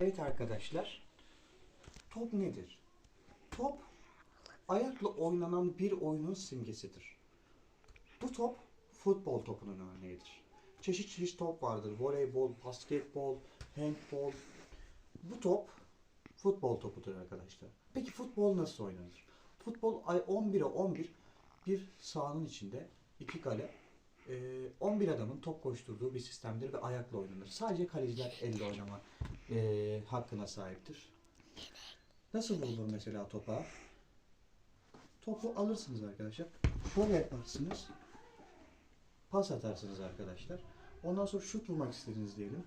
Evet arkadaşlar, top nedir? Top, ayakla oynanan bir oyunun simgesidir. Bu top, futbol topunun örneğidir. Çeşit çeşit top vardır. Voleybol, basketbol, handbol. Bu top, futbol topudur arkadaşlar. Peki futbol nasıl oynanır? Futbol ay 11'e 11 bir sahanın içinde iki kale, e, 11 adamın top koşturduğu bir sistemdir ve ayakla oynanır. Sadece kaleciler elle oynama e, hakkına sahiptir. Nasıl vurulur mesela topa? Topu alırsınız arkadaşlar. Şöyle yaparsınız. Pas atarsınız arkadaşlar. Ondan sonra şut vurmak istediniz diyelim.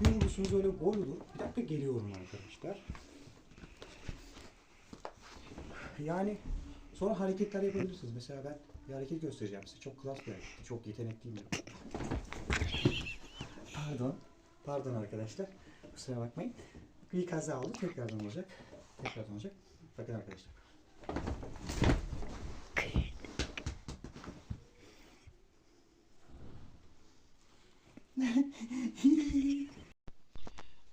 Bir vurursunuz öyle gol olur. Bir dakika geliyorum arkadaşlar. Yani sonra hareketler yapabilirsiniz. Mesela ben bir hareket göstereceğim size. Çok klas bir hareket. Çok yetenekliyim. ben. Pardon. Pardon arkadaşlar. Kusura bakmayın. Bir kaza oldu. Tekrardan olacak. Tekrardan olacak. Bakın arkadaşlar.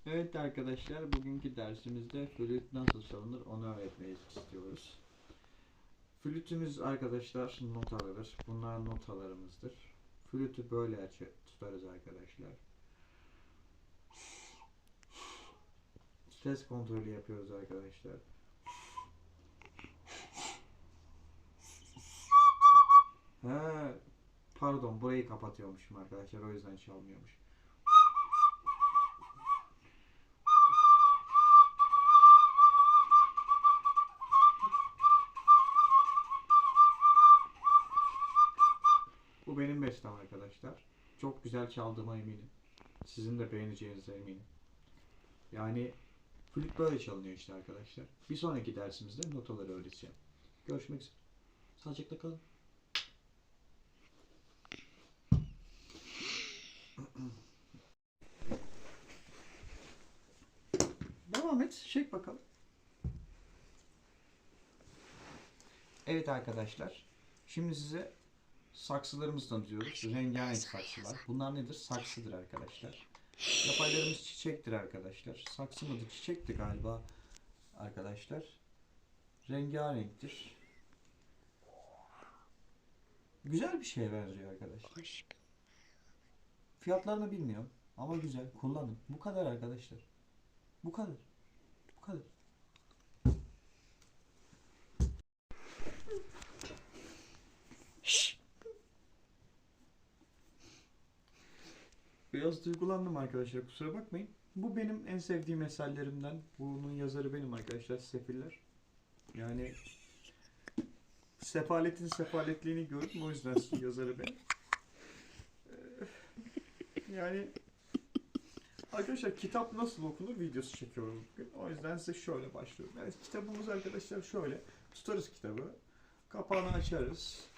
Evet arkadaşlar bugünkü dersimizde flüt nasıl çalınır onu öğretmeyi istiyoruz. Flütümüz arkadaşlar notalarıdır. Bunlar notalarımızdır. Flütü böyle tutarız arkadaşlar. Ses kontrolü yapıyoruz arkadaşlar. Ha, pardon burayı kapatıyormuşum arkadaşlar o yüzden çalmıyormuş. Bu benim bestem arkadaşlar. Çok güzel çaldığıma eminim. Sizin de beğeneceğinize eminim. Yani flüt böyle çalınıyor işte arkadaşlar. Bir sonraki dersimizde notaları öğreteceğim. Görüşmek üzere. Sağlıcakla kalın. Devam et. Çek bakalım. Evet arkadaşlar. Şimdi size saksılarımızı tanıtıyoruz. Rengarenk saksılar. Bunlar nedir? Saksıdır arkadaşlar. Yapaylarımız çiçektir arkadaşlar. Saksı mıdır? Çiçekti galiba arkadaşlar. Rengarenktir. Güzel bir şeye benziyor arkadaşlar. Fiyatlarını bilmiyorum ama güzel. Kullanın. Bu kadar arkadaşlar. Bu kadar. Bu kadar. Biraz duygulandım arkadaşlar kusura bakmayın. Bu benim en sevdiğim eserlerimden. Bunun yazarı benim arkadaşlar Sefiller. Yani sefaletin sefaletliğini gördüm o yüzden yazarı benim. Ee, Yani arkadaşlar kitap nasıl okunur videosu çekiyorum bugün. O yüzden size şöyle başlıyorum. Evet kitabımız arkadaşlar şöyle. Tutarız kitabı. Kapağını açarız.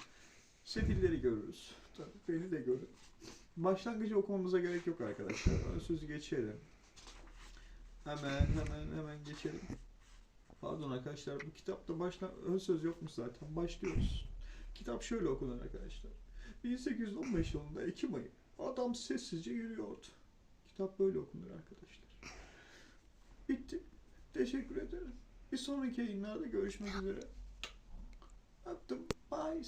Sefilleri görürüz. Tabii beni de görün. Başlangıcı okumamıza gerek yok arkadaşlar. Sözü geçelim. Hemen hemen hemen geçelim. Pardon arkadaşlar bu kitapta başla ön söz yokmuş zaten. Başlıyoruz. Kitap şöyle okunur arkadaşlar. 1815 yılında Ekim ayı adam sessizce yürüyordu. Kitap böyle okunur arkadaşlar. Bitti. Teşekkür ederim. Bir sonraki yayınlarda görüşmek üzere. Öptüm. Bye.